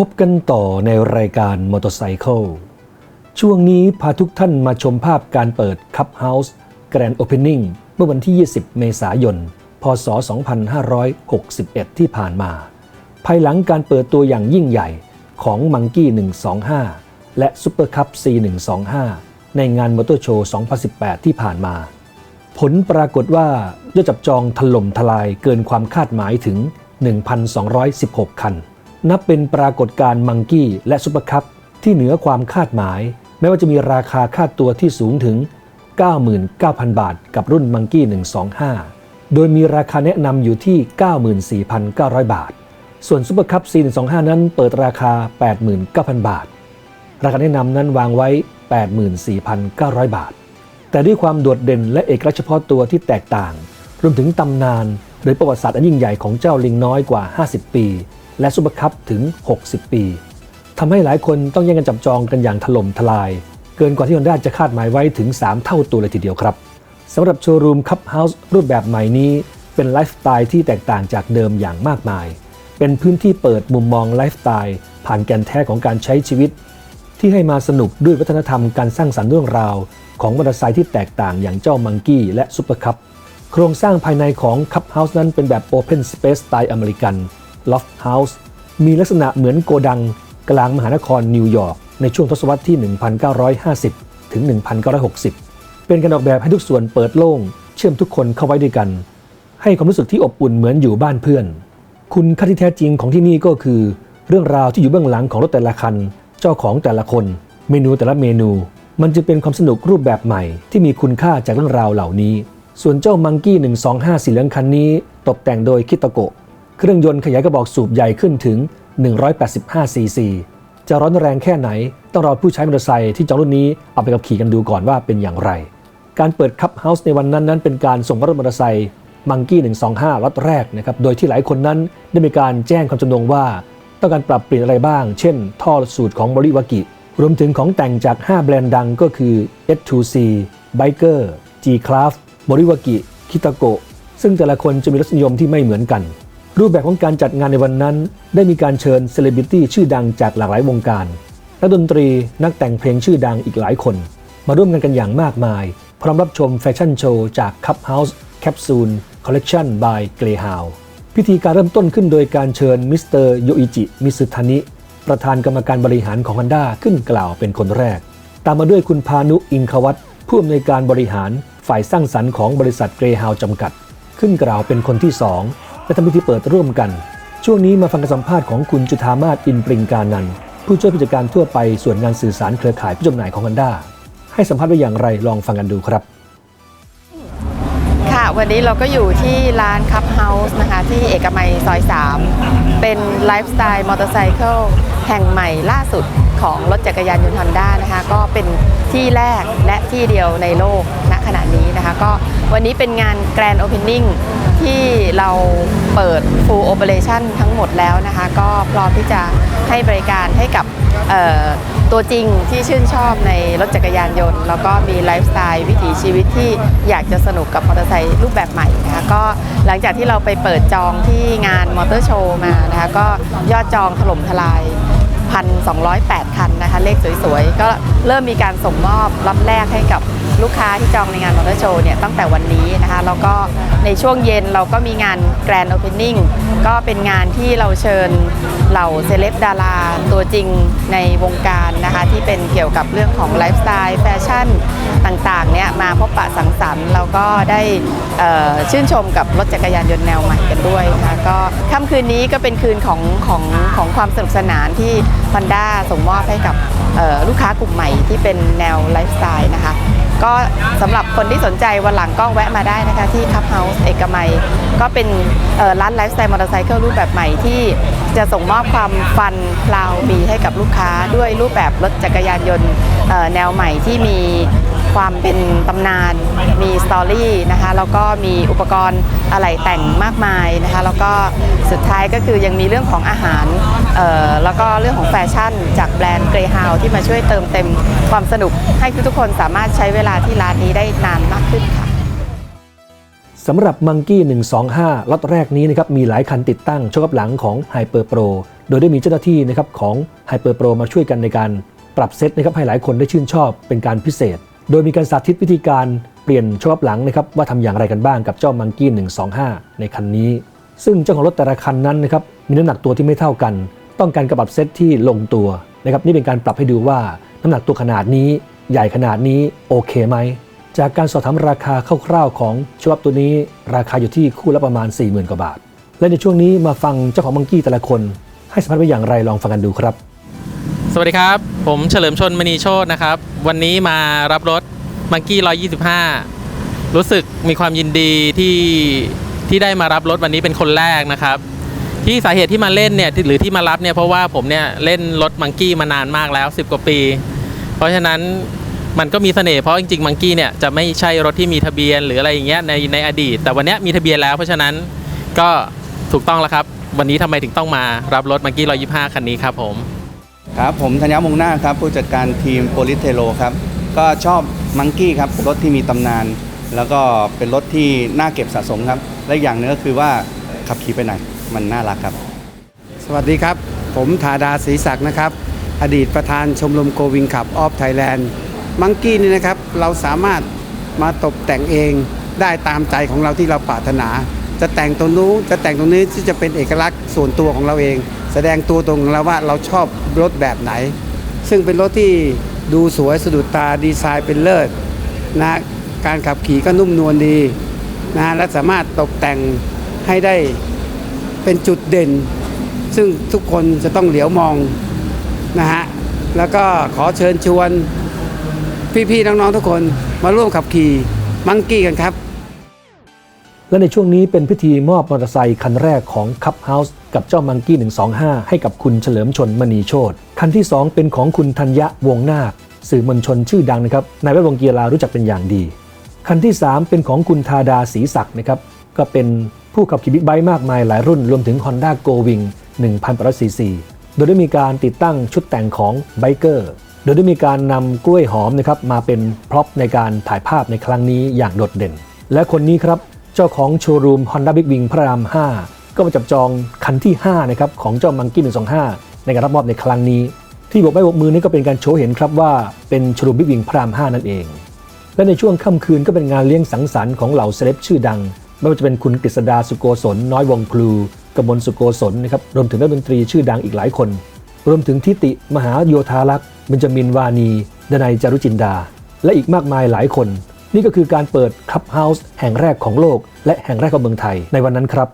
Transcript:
พบกันต่อในรายการมอเตอร์ไซค์ช่วงนี้พาทุกท่านมาชมภาพการเปิดคับเฮาส์แกรนด์โอเพนนิ่งเมื่อวันที่ 20 เมษายน พศ 2561 ที่ผ่านมา ภายหลังการเปิดตัวอย่างยิ่งใหญ่ของมังกี้ 125 และซุปเปอร์คัพ C125 ในงานมอเตอร์โชว์ 2018 ที่ผ่านมา ผลปรากฏว่ายอดจับจองถล่มทลายเกินความคาดหมายถึง 1,216 คัน นับเป็นปรากฏการณ์มังกี้และซุปเปอร์คัพที่เหนือความคาดหมาย แม้ว่าจะมีราคาค่าตัวที่สูงถึง 99,000 บาท กับรุ่นมังกี้ 125 โดยมีราคาแนะนำอยู่ที่ 94,900 บาท ส่วนซุปเปอร์คัพ C125 นั้นเปิดราคา 89,000 บาท ราคาแนะนำนั้นวางไว้ 84,900 บาท แต่ด้วยความโดดเด่นและเอกลักษณ์เฉพาะตัวที่แตกต่าง รวมถึงตำนานหรือประวัติศาสตร์อันยิ่งใหญ่ของเจ้าลิงน้อยกว่า 50 ปี และซุปเปอร์คัพถึง 60 ปีทำให้หลายคนต้องแย่งกันจับจองกันอย่างถล่มทลาย เกินกว่าที่ฮอนด้าจะคาดหมายไว้ถึง 3 เท่าตัวเลยทีเดียวครับสำหรับโชว์รูมคัพเฮาส์รูปแบบใหม่นี้ เป็นไลฟ์สไตล์ที่แตกต่างจากเดิมอย่างมากมาย เป็นพื้นที่เปิดมุมมองไลฟ์สไตล์ผ่านแกนแท้ของการใช้ชีวิต ที่ให้มาสนุกด้วยวัฒนธรรมการสร้างสรรค์เรื่องราว ของมอเตอร์ไซค์ที่แตกต่างอย่างเจ้ามังกี้และซุปเปอร์คัพโครงสร้างภายในของคัพเฮาส์นั้นเป็นแบบ Open Space สไตล์อเมริกัน Loft House มีลักษณะเหมือนโกดังกลางมหานครนิวยอร์กในช่วงทศวรรษที่ 1950 ถึง 1960 เป็นการออกแบบให้ทุกส่วนเปิดโล่ง เชื่อมทุกคนเข้าไว้ด้วยกัน ให้ความรู้สึกที่อบอุ่นเหมือนอยู่บ้านเพื่อน คุณค่าที่แท้จริงของที่นี่ก็คือ เรื่องราวที่อยู่เบื้องหลังของรถแต่ละคัน เจ้าของแต่ละคน เมนูแต่ละเมนู มันจะเป็นความสนุกรูปแบบใหม่ ที่มีคุณค่าจากเรื่องราวเหล่านี้ ส่วนเจ้ามังกี้ 125สีเหลืองคันนี้ ตกแต่งโดยคิตโกะ เครื่องยนต์ขยายกระบอกสูบใหญ่ขึ้นถึง 185 ซีซี จะร้อนแรงแค่ไหน ต้องรอผู้ใช้มอเตอร์ไซค์ที่จองรุ่นนี้เอาไปขับขี่กันดูก่อนว่าเป็นอย่างไร การเปิดคัพเฮาส์ในวันนั้นนั้นเป็นการส่งรถมอเตอร์ไซค์มังกี้ 125ล็อตแรกนะครับ โดยที่หลายคนนั้นได้มีการแจ้งความจำนงว่า ต้องการปรับเปลี่ยนอะไรบ้าง เช่น ท่อสูตรของบริวากิ รวมถึงของแต่งจาก 5 แบรนด์ดังก็คือ S2C Biker G-Craft บริวากิ คิตาโกะซึ่งแต่ละคนจะมีรสนิยมที่ไม่เหมือนกัน รูปแบบของการจัดงานในวันนั้น ได้มีการเชิญเซเลบริตี้ชื่อดังจากหลากหลายวงการนักดนตรีนักแต่งเพลงชื่อดังอีกหลายคน มาร่วมกันกันอย่างมากมาย พร้อมรับชมแฟชั่นโชว์จาก Cup House Capsule Collection by Greyhound พิธีการเริ่มต้นขึ้นโดยการเชิญมิสเตอร์โยอิจิ มิสุทานิ ประธานกรรมการบริหารของ Honda ขึ้นกล่าวเป็นคนแรก ตามมาด้วยคุณพานุอิงควัตผู้อำนวยการบริหารฝ่ายสร้างสรรค์ของบริษัทเกรฮาวจำกัด ขึ้นกล่าวเป็นคนที่สอง และทำพิธีเปิดร่วมกัน ช่วงนี้มาฟังการสัมภาษณ์ของคุณจุธามาศอินปริงการนันผู้ช่วยผู้จัดการทั่วไปส่วนงานสื่อสารเครือข่ายผู้จำหน่ายของ Honda ให้สัมภาษณ์ไว้อย่างไรลองฟังกันดูครับ ค่ะวันนี้เราก็อยู่ที่ร้านคัพเฮาส์นะคะที่เอกมัยซอย 3 เป็นไลฟ์สไตล์มอเตอร์ไซค์แห่งใหม่ล่าสุดของรถจักรยานยนต์ฮอนด้านะคะก็เป็นที่แรกและที่เดียวในโลกณขณะนี้นะคะ ก็วันนี้เป็นงานแกรนด์โอเพนนิ่ง ที่เราเปิด Full Operation ทั้งหมดแล้วนะคะ ก็พร้อมที่จะให้บริการให้กับตัวจริงที่ชื่นชอบในรถจักรยานยนต์ แล้วก็มีไลฟ์สไตล์วิถีชีวิตที่อยากจะสนุกกับมอเตอร์ไซค์รูปแบบใหม่นะคะก็หลังจากที่เราไปเปิดจองที่งานมอเตอร์โชว์มานะคะก็ยอดจองถล่มทลาย 1,208 คันนะคะ เลขสวยๆ ก็เริ่มมีการส่งมอบรับแรกให้กับ ลูกค้าที่จองในงานมอเตอร์โชว์เนี่ยตั้งแต่วันนี้นะคะแล้วก็ในช่วงเย็นเราก็มีงานแกรนด์โอเพนนิ่งก็เป็นงานที่เราเชิญเหล่าเซเลบดาราตัวจริงในวงการนะคะที่เป็นเกี่ยวกับเรื่องของไลฟ์สไตล์แฟชั่นต่างๆเนี่ยมาพบปะสังสรรค์แล้วก็ได้ชื่นชมกับรถจักรยานยนต์แนวใหม่กันด้วยนะคะก็ค่ำคืนนี้ก็เป็นคืนของของของความสนุกสนานที่ Honda ส่งมอบให้กับลูกค้ากลุ่มใหม่ที่เป็นแนวไลฟ์สไตล์นะคะ ก็สำหรับคนที่สนใจวันหลังก็แวะมาได้นะคะที่คับเฮาส์เอกมัย ก็เป็นร้านไลฟ์สไตล์มอเตอร์ไซค์รูปแบบใหม่ที่จะส่งมอบความฟันพลาวมีให้กับลูกค้าด้วยรูปแบบรถจักรยานยนต์แนวใหม่ที่มี ความเป็นตำนาน มีสตอรี่นะคะแล้วก็มีอุปกรณ์อะไหล่แต่งมากมายนะคะแล้วก็สุดท้ายก็คือยังมีเรื่องของอาหารเอ่อแล้วก็เรื่องของแฟชั่น จากแบรนด์เกรฮาวที่มาช่วยเติมเต็มความสนุกให้ทุกคนสามารถใช้เวลาที่ร้านนี้ได้นานมากขึ้นค่ะสำหรับ Monkey 125ล็อตแรกนี้นะครับมีหลายคันติดตั้งชกกับหลังของ Hyper Pro โดยได้มีเจ้าหน้าที่นะครับของ Hyper Pro มาช่วยกันในการปรับเซตนะครับให้หลายคนได้ชื่นชอบเป็นการพิเศษ โดยมีการสาธิตวิธีการเปลี่ยนชกกับหลังนะครับว่าทำอย่างไรกันบ้างกับเจ้า Monkey 125 ในคันนี้ ซึ่งเจ้าของรถแต่ละคันนั้นนะครับมีน้ำหนักตัวที่ไม่เท่ากัน ต้องการกระปรับเซตที่ลงตัวนะครับนี่เป็นการปรับให้ดูว่าน้ำหนักตัวขนาดนี้ ใหญ่ขนาดนี้โอเคไหมจากการสอบถามราคาคร่าวๆของฉบับตัวนี้ ราคาอยู่ที่คู่ละประมาณ 40,000กว่าบาท และในช่วงนี้มาฟังเจ้าของมังกี้แต่ละคน ให้สัมภาษณ์ไว้อย่างไรลองฟังกันดูครับ สวัสดีครับ ผมเฉลิมชนมณีโชตนะครับ วันนี้มารับรถมังกี้125 รู้สึกมีความยินดีที่ที่ได้มารับรถวันนี้เป็นคนแรกนะครับ ที่สาเหตุที่มาเล่นเนี่ยหรือที่มารับเนี่ยเพราะว่าผมเนี่ยเล่นรถมังกี้มานานมากแล้ว 10 กว่าปี เพราะฉะนั้นมันก็มีเสน่ห์เพราะจริงๆมังกี้เนี่ยจะไม่ใช่รถที่มีทะเบียนหรืออะไรอย่างเงี้ยในในอดีต แต่วันนี้มีทะเบียนแล้ว เพราะฉะนั้นก็ถูกต้องแล้วครับ วันนี้ทำไมถึงต้องมารับรถมังกี้125 คันนี้ครับผม ครับผมธัญญมงนาครับผู้จัดการทีมโปลิเทโลครับก็ชอบมังกี้ครับรถที่มีตำนาน แล้วก็เป็นรถที่น่าเก็บสะสมครับ และอย่างนึงก็คือว่าขับขี่ไปไหนมันน่ารักครับ สวัสดีครับ ผมธาดาศรีศักดิ์นะครับ อดีตประธานชมรมโกวิงขับออฟไทยแลนด์มังกี้นี่นะครับเราสามารถมาตกแต่งเองได้ตามใจของเราที่เราปรารถนา จะแต่งตรงนู้นจะแต่งตรงนี้ที่จะเป็นเอกลักษณ์ส่วนตัวของเราเอง แสดงตัวตรงของเราว่าเราชอบรถแบบไหน ซึ่งเป็นรถที่ดูสวยสะดุดตาดีไซน์เป็นเลิศนะการขับขี่ก็นุ่มนวลดีนะและสามารถตกแต่งให้ได้เป็นจุดเด่น ซึ่งทุกคนจะต้องเหลียวมองนะฮะแล้วก็ขอเชิญชวนพี่ๆน้องๆทุกคนมาร่วมขับขี่มังกี้กันครับ และในช่วงนี้เป็นพิธีมอบมอเตอร์ไซค์คันแรกของ Cup House กับเจ้ามังกี้ 125 ให้กับคุณเฉลิมชนมณีโชตคันที่ 2 เป็นของคุณธัญญะวงนาค สื่อมวลชนชื่อดังนะครับในแวดวงกีฬารู้จักเป็นอย่างดี คันที่ 3 เป็นของคุณธาดาศรีศักดิ์นะครับก็เป็นผู้ขับขี่บิ๊กไบค์มากมายหลายรุ่นรวมถึง Honda Go Wing 1,800ซีซีโดยได้มีการติดตั้งชุดแต่งของไบเกอร์โดยได้มีการนำกล้วยหอมนะครับมาเป็นพร็อพในการถ่ายภาพในครั้งนี้อย่างโดดเด่น และคนนี้ครับ เจ้าของโชว์รูม Honda Big Wing พระราม 5 ก็มาจับจองคันที่ 5 นะครับ ของเจ้ามังกี้125 ในการรับมอบในครั้งนี้ ที่บอกใบ้บอกมือนี่ก็เป็นการโชว์เห็นครับว่าเป็นโชว์รูม Big Wing พระราม 5 นั่นเอง และในช่วงค่ำคืนก็เป็นงานเลี้ยงสังสรรค์ของเหล่าเซเลบชื่อดัง ไม่ว่าจะเป็นคุณกฤษดาสุโกศลน้อยวงพลูกมลสุโกศลนะครับรวมถึงนักดนตรีชื่อดังอีกหลายคน รวมถึงทิติมหาโยธารักษ์เบญจมินวานีดนัยจารุจินดา และอีกมากมายหลายคน นี่ก็คือการเปิดคลับเฮาส์แห่งแรกของโลก และแห่งแรกของเมืองไทยในวันนั้นครับ